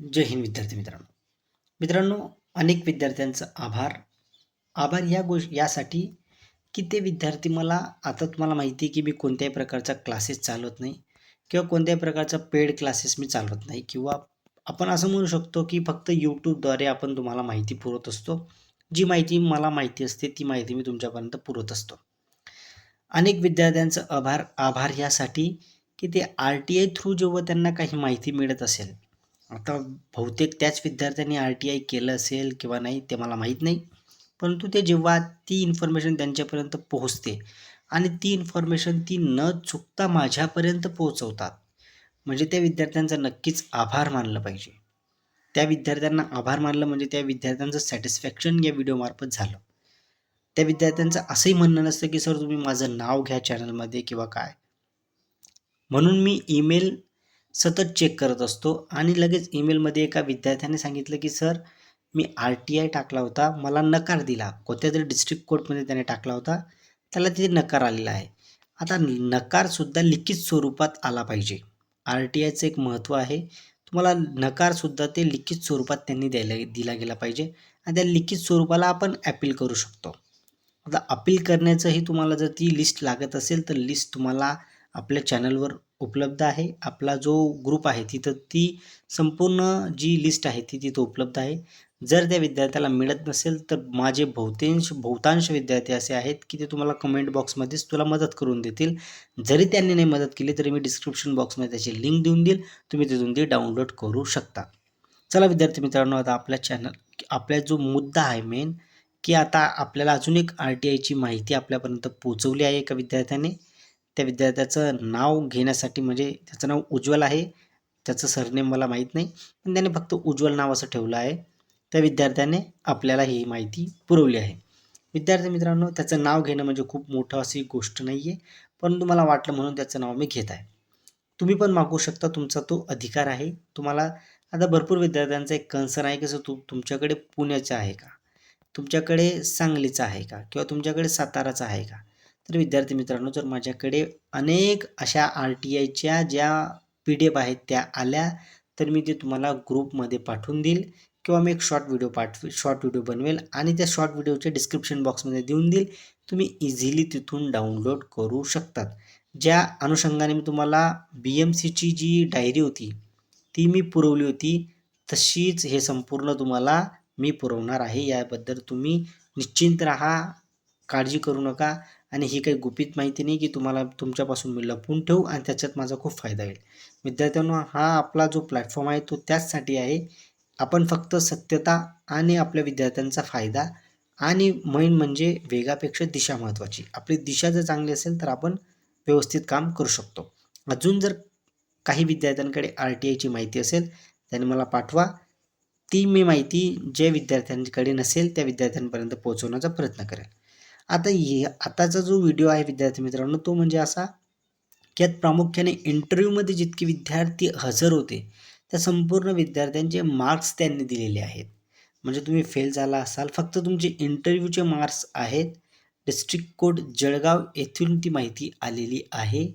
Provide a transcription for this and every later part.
जय हिंद विद्यार्थी मित्रांनो. मित्रांनो अनेक विद्यार्थ्यांचं आभार. आभार या गोष्ट यासाठी की ते विद्यार्थी मला आता तुम्हाला माहिती आहे की मी कोणत्याही प्रकारचा क्लासेस चालवत नाही किंवा कोणत्याही प्रकारचा पेड क्लासेस मी चालवत नाही किंवा आपण असं म्हणू शकतो की फक्त यूट्यूबद्वारे आपण तुम्हाला माहिती पुरवत असतो. जी माहिती मला माहिती असते ती माहिती मी तुमच्यापर्यंत पुरवत असतो. अनेक विद्यार्थ्यांचं आभार. आभार यासाठी की ते आर टी आय थ्रू जेव्हा त्यांना काही माहिती मिळत असेल आता बहुतेक त्याच विद्यार्थ्यांनी आर टी आय केलं असेल किंवा नाही ते मला माहीत नाही. परंतु ते जेव्हा ती इन्फॉर्मेशन त्यांच्यापर्यंत पोहोचते आणि ती इन्फॉर्मेशन ती न चुकता माझ्यापर्यंत पोहोचवतात म्हणजे त्या विद्यार्थ्यांचा नक्कीच आभार मानलं पाहिजे. त्या विद्यार्थ्यांना आभार मानलं म्हणजे त्या विद्यार्थ्यांचं सॅटिस्फॅक्शन या व्हिडिओमार्फत झालं. त्या विद्यार्थ्यांचं असंही म्हणणं नसतं की सर तुम्ही माझं नाव घ्या चॅनलमध्ये किंवा काय. म्हणून मी ईमेल सतत चेक करत असतो. आणि लगेच ईमेलमध्ये एका विद्यार्थ्याने सांगितलं की सर मी आर टी आय टाकला होता. मला नकार दिला. कोणत्या तरी डिस्ट्रिक्ट कोर्टमध्ये त्याने टाकला होता. त्याला तिथे नकार आलेला आहे. आता नकारसुद्धा लिखित स्वरूपात आला पाहिजे. आर टी आयचं एक महत्त्व आहे. तुम्हाला नकारसुद्धा ते लिखित स्वरूपात त्यांनी द्यायला दिला गेला पाहिजे. आणि त्या लिखित स्वरूपाला आपण ॲपील करू शकतो. आता अपील करण्याचंही तुम्हाला जर ती लिस्ट लागत असेल तर लिस्ट तुम्हाला आपल्या चॅनलवर उपलब्ध आहे. आपला जो ग्रुप आहे तिथं ती संपूर्ण जी लिस्ट आहे ती तिथं उपलब्ध आहे. जर त्या विद्यार्थ्याला मिळत नसेल तर माझे बहुतांश बहुतांश विद्यार्थी असे आहेत की ते तुम्हाला कमेंट बॉक्समध्येच तुला मदत करून देतील. जरी त्यांनी नाही मदत केली तरी मी डिस्क्रिप्शन बॉक्समध्ये त्याची लिंक देऊन देईल. तुम्ही तिथून ती डाउनलोड करू शकता. चला विद्यार्थी मित्रांनो आता आपल्या चॅनल आपला जो मुद्दा आहे मेन की आता आपल्याला अजून एक आर टी आयची माहिती आपल्यापर्यंत पोचवली आहे एका विद्यार्थ्याने. त्या विद्यार्थ्याचं नाव घेण्यासाठी म्हणजे त्याचं नाव उज्ज्वल आहे. त्याचं सरनेम मला माहीत नाही. पण त्याने फक्त उज्ज्वल नाव असं ठेवलं आहे. त्या विद्यार्थ्याने आपल्याला ही माहिती पुरवली आहे. विद्यार्थी मित्रांनो त्याचं नाव घेणं म्हणजे खूप मोठं अशी गोष्ट नाही आहे परंतु मला वाटलं म्हणून त्याचं नाव मी घेत आहे. तुम्ही पण मागू शकता. तुमचा तो अधिकार आहे. तुम्हाला आता भरपूर विद्यार्थ्यांचा एक कन्सर्न आहे की सर तू तुमच्याकडे पुण्याचा आहे का? तुमच्याकडे सांगलीचा आहे का? किंवा तुमच्याकडे साताराचा आहे का? तर विद्यार्थी मित्रांनो जर माझ्याकडे अनेक अशा आर टी आयच्या ज्या पी डी एफ आहेत त्या आल्या तर मी ते तुम्हाला ग्रुपमध्ये पाठवून देईल किंवा मी एक शॉर्ट व्हिडिओ पाठव शॉर्ट व्हिडिओ बनवेल आणि त्या शॉर्ट व्हिडिओचे डिस्क्रिप्शन बॉक्समध्ये देऊन देईल. तुम्ही इझिली तिथून डाउनलोड करू शकतात. ज्या अनुषंगाने मी तुम्हाला बी एम सीची जी डायरी होती ती मी पुरवली होती तशीच हे संपूर्ण तुम्हाला मी पुरवणार आहे. याबद्दल तुम्ही निश्चिंत राहा. काळजी करू नका आणि ही काही गुपित माहिती नाही की तुम्हाला तुमच्यापासून मी लपवून ठेवू आणि त्याच्यात माझा खूप फायदा होईल. विद्यार्थ्यांना हा आपला जो प्लॅटफॉर्म आहे तो त्याचसाठी आहे. आपण फक्त सत्यता आणि आपल्या विद्यार्थ्यांचा फायदा आणि मेन म्हणजे वेगापेक्षा दिशा महत्त्वाची. आपली दिशा जर चांगली असेल तर आपण व्यवस्थित काम करू शकतो. अजून जर काही विद्यार्थ्यांकडे आर टी आयची माहिती असेल त्याने मला पाठवा. ती मी माहिती जे विद्यार्थ्यांकडे नसेल त्या विद्यार्थ्यांपर्यंत पोहोचवण्याचा प्रयत्न करेल आता हे आताचा जो व्हिडिओ आहे विद्यार्थी मित्रांनो तो म्हणजे असा की यात प्रामुख्याने इंटरव्ह्यूमध्ये जितके विद्यार्थी हजर होते त्या संपूर्ण विद्यार्थ्यांचे मार्क्स त्यांनी दिलेले आहेत. म्हणजे तुम्ही फेल झाला असाल फक्त तुमचे इंटरव्ह्यूचे मार्क्स आहेत. डिस्ट्रिक्ट कोर्ट जळगाव येथून ती माहिती आलेली आहे.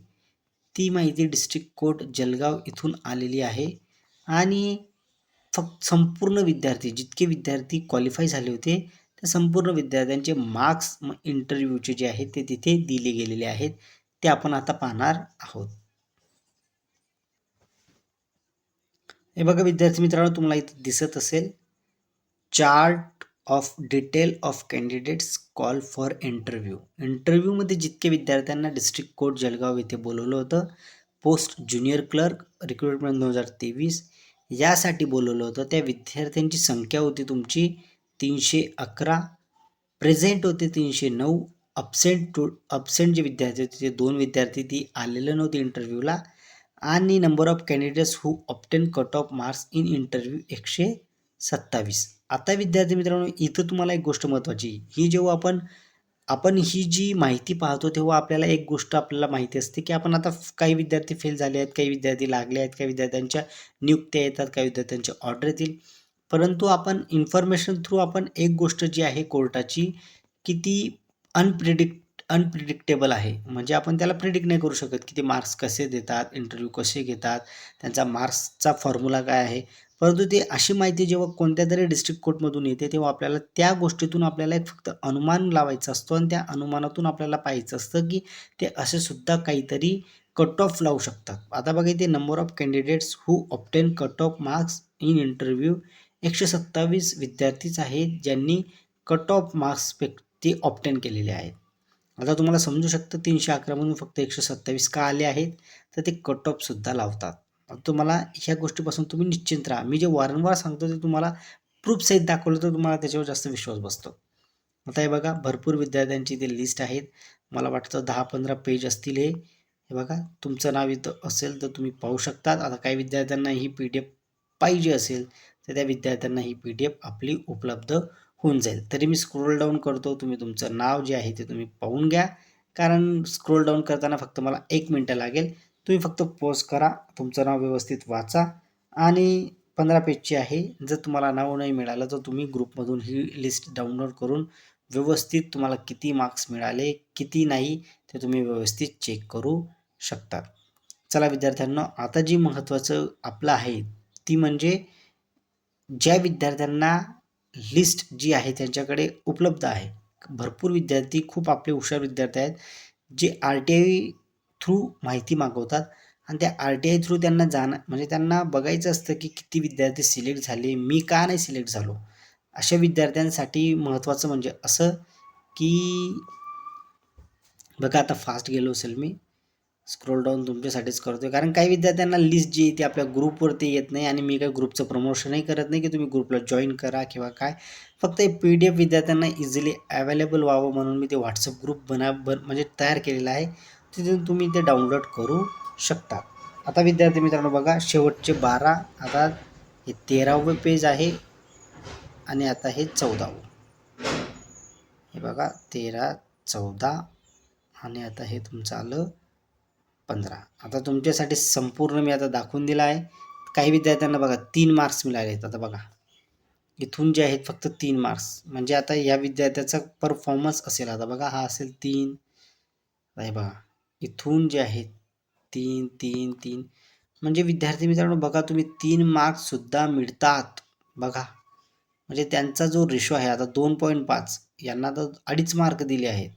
ती माहिती डिस्ट्रिक्ट कोर्ट जळगाव इथून आलेली आहे. आणि फक्त संपूर्ण विद्यार्थी जितके विद्यार्थी क्वालिफाय झाले होते संपूर्ण विद्यार्थ्यांचे मार्क्स इंटरव्ह्यूचे जे आहेत ते तिथे दिले गेलेले आहेत. ते आपण आता पाहणार आहोत. हे बघा विद्यार्थी मित्रांनो तुम्हाला इथे दिसत असेल. Chart of detail of candidates call for interview इंटरव्ह्यूमध्ये जितके विद्यार्थ्यांना डिस्ट्रिक्ट कोर्ट जळगाव येथे बोलवलं होतं पोस्ट ज्युनियर क्लर्क रिक्रुटमेंट दोन हजार तेवीस यासाठी बोलवलं होतं. त्या विद्यार्थ्यांची संख्या होती तुमची तीनशे अकरा प्रेझेंट होते तीनशे नऊ अपसेंट टू अपसेंट जे विद्यार्थी होते ते दोन विद्यार्थी ती आलेले नव्हते इंटरव्ह्यूला आणि number of candidates who obtain cut off marks in interview एकशे सत्तावीस. आता विद्यार्थी मित्रांनो इथं तुम्हाला एक गोष्ट महत्त्वाची. ही जेव्हा आपण आपण ही जी माहिती पाहतो तेव्हा आपल्याला एक गोष्ट आपल्याला माहिती असते की आपण आता काही विद्यार्थी फेल झाले आहेत काही विद्यार्थी लागले आहेत काही विद्यार्थ्यांच्या नियुक्त्या येतात काही विद्यार्थ्यांच्या ऑर्डर येतील. परंतु आपण इन्फॉर्मेशन थ्रू आपण एक गोष्ट जी आहे कोर्टाची की ती अनप्रिडिक्ट अनप्रिडिक्टेबल आहे. म्हणजे आपण त्याला प्रिडिक्ट नाही करू शकत की ते मार्क्स कसे देतात इंटरव्ह्यू कसे घेतात त्यांचा मार्क्सचा फॉर्म्युला काय आहे. परंतु ते अशी माहिती जेव्हा कोणत्यातरी डिस्ट्रिक्ट कोर्टमधून येते तेव्हा आपल्याला त्या गोष्टीतून आपल्याला एक फक्त अनुमान लावायचं असतो आणि त्या अनुमानातून आपल्याला पाहायचं असतं की ते असे सुद्धा काहीतरी कट ऑफ लावू शकतात. आता बघा ते number of candidates who obtain cut off marks in interview एकशे सत्तावीस विद्यार्थीच आहेत ज्यांनी कट ऑफ मार्क्स ते ऑप्टेन केलेले आहेत. आता तुम्हाला समजू शकतं तीनशे अकरामधून फक्त एकशे सत्तावीस का आले आहेत? तर ते कट ऑफसुद्धा लावतात. तुम्हाला ह्या गोष्टीपासून तुम्ही निश्चिंत राहा. मी जे वारंवार सांगतो ते तुम्हाला प्रूफसहित दाखवलं तर तुम्हाला त्याच्यावर जास्त विश्वास बसतो. आता हे बघा भरपूर विद्यार्थ्यांची ते लिस्ट आहेत. मला वाटतं दहा पंधरा पेज असतील हे. हे बघा तुमचं नाव इथं असेल तर तुम्ही पाहू शकतात. आता काही विद्यार्थ्यांना ही पी डी एफ पाहिजे असेल तर त्या विद्यार्थ्यांना ही पी डी एफ आपली उपलब्ध होऊन जाईल. तरी मी स्क्रोल डाऊन करतो. तुम्ही तुमचं नाव जे आहे ते तुम्ही पाहून घ्या. कारण स्क्रोल डाऊन करताना फक्त मला एक मिनटं लागेल. तुम्ही फक्त पोज करा. तुमचं नाव व्यवस्थित वाचा. आणि पंधरा पेजची आहे. जर तुम्हाला नाव नाही मिळालं तर तुम्ही ग्रुपमधून ही लिस्ट डाउनलोड करून व्यवस्थित तुम्हाला किती मार्क्स मिळाले किती नाही ते तुम्ही व्यवस्थित चेक करू शकता. चला विद्यार्थ्यांना आता जी महत्त्वाचं आपलं आहे ती म्हणजे ज्या विद्यार्थ्यांना लिस्ट जी आहे त्यांच्याकडे उपलब्ध आहे. भरपूर विद्यार्थी खूप आपले हुशार विद्यार्थी आहेत जे आर टी आय थ्रू माहिती मागवतात आणि त्या आर टी आय थ्रू त्यांना जाणं म्हणजे त्यांना बघायचं असतं की किती विद्यार्थी सिलेक्ट झाले मी का नाही सिलेक्ट झालो? अशा विद्यार्थ्यांसाठी महत्त्वाचं म्हणजे असं की बघा आता फास्ट गेलो असेल मी. स्क्रोल डाऊन तुमच्यासाठीच करतोय. कारण काही विद्यार्थ्यांना लिस्ट जी आहे ती आपल्या ग्रुपवरती येत नाही आणि मी काही ग्रुपचं प्रमोशनही करत नाही की तुम्ही ग्रुपला जॉईन करा किंवा काय. फक्त हे पी डी एफ विद्यार्थ्यांना इझिली अवेलेबल व्हावं म्हणून मी ते व्हॉट्सअप ग्रुप बना बन म्हणजे तयार केलेला आहे. तिथून तुम्ही ते डाउनलोड करू शकता. आता विद्यार्थी मित्रांनो बघा शेवटचे बारा आता हे तेरावं पेज आहे आणि आता हे चौदावं. हे बघा तेरा चौदा आणि आता हे तुमचं आलं पंधरा. आता तुमच्यासाठी संपूर्ण मी आता दाखवून दिला आहे. काही विद्यार्थ्यांना बघा तीन मार्क्स मिळाले आहेत आता बघा. इथून जे आहेत फक्त तीन मार्क्स म्हणजे आता या विद्यार्थ्याचा परफॉर्मन्स असेल आता बघा हा असेल तीन. नाही बघा. इथून जे आहेत तीन तीन तीन. म्हणजे विद्यार्थी मित्रांनो बघा तुम्ही तीन मार्क्ससुद्धा मिळतात. बघा. म्हणजे त्यांचा जो रेशो आहे आता दोन पॉईंट पाच यांना तर अडीच मार्क दिले आहेत.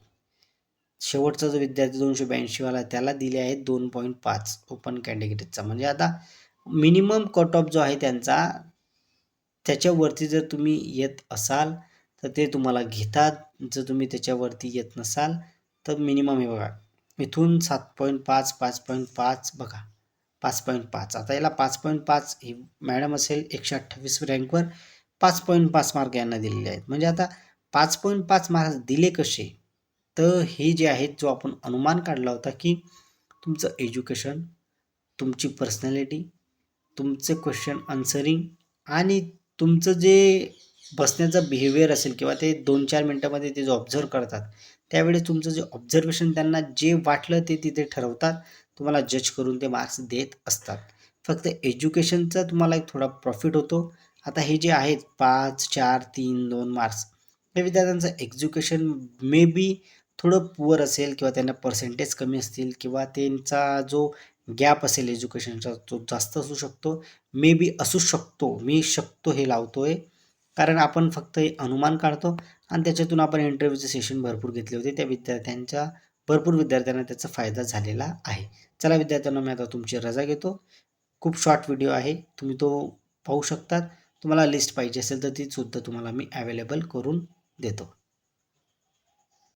शेवटचा जो विद्यार्थी दोनशे ब्याऐंशीवाला त्याला दिले आहेत दोन पॉईंट पाच ओपन कॅन्डिडेटचा म्हणजे आता मिनिमम कट ऑफ जो आहे त्यांचा त्याच्यावरती जर तुम्ही येत असाल तर ते तुम्हाला घेतात. जर तुम्ही त्याच्यावरती येत नसाल तर मिनिमम हे बघा इथून सात पॉईंट पाच पाच पॉईंट पाच बघा पाच पॉईंट पाच. आता याला पाच पॉईंट पाच ही मॅडम असेल एकशे अठ्ठावीस रँकवर पाच पॉईंट पाच मार्क यांना दिलेले आहेत. म्हणजे आता पाच पॉईंट पाच मार्क दिले कसे? तर हे जे आहेत जो आपण अनुमान काढला होता की तुमचं एज्युकेशन तुमची पर्सनॅलिटी तुमचं क्वेश्चन आन्सरिंग आणि तुमचं जे बसण्याचं बिहेवियर असेल किंवा ते दोन चार मिनटामध्ये ते जो ऑब्झर्व करतात त्यावेळेस तुमचं जे ऑब्झर्वेशन त्यांना जे वाटलं ते तिथे ठरवतात तुम्हाला जज करून ते मार्क्स देत असतात. फक्त एज्युकेशनचा तुम्हाला एक थोडा प्रॉफिट होतो. आता हे जे आहेत पाच चार तीन दोन मार्क्स हे विद्यार्थ्यांचं एज्युकेशन मे बी थोडं पुअर असेल किंवा त्यांना पर्सेंटेज कमी असतील किंवा त्यांचा जो गॅप असेल एज्युकेशनचा तो जास्त असू शकतो. मे बी असू शकतो. मी शकतो हे लावतो आहे कारण आपण फक्त हे अनुमान काढतो आणि त्याच्यातून आपण इंटरव्ह्यूचे सेशन भरपूर घेतले होते. त्या विद्यार्थ्यांच्या भरपूर विद्यार्थ्यांना त्याचा फायदा झालेला आहे. चला विद्यार्थ्यांना मी आता तुमची रजा घेतो. खूप शॉर्ट व्हिडिओ आहे. तुम्ही तो पाहू शकतात. तुम्हाला लिस्ट पाहिजे असेल तर ती सुद्धा तुम्हाला मी अवेलेबल करून देतो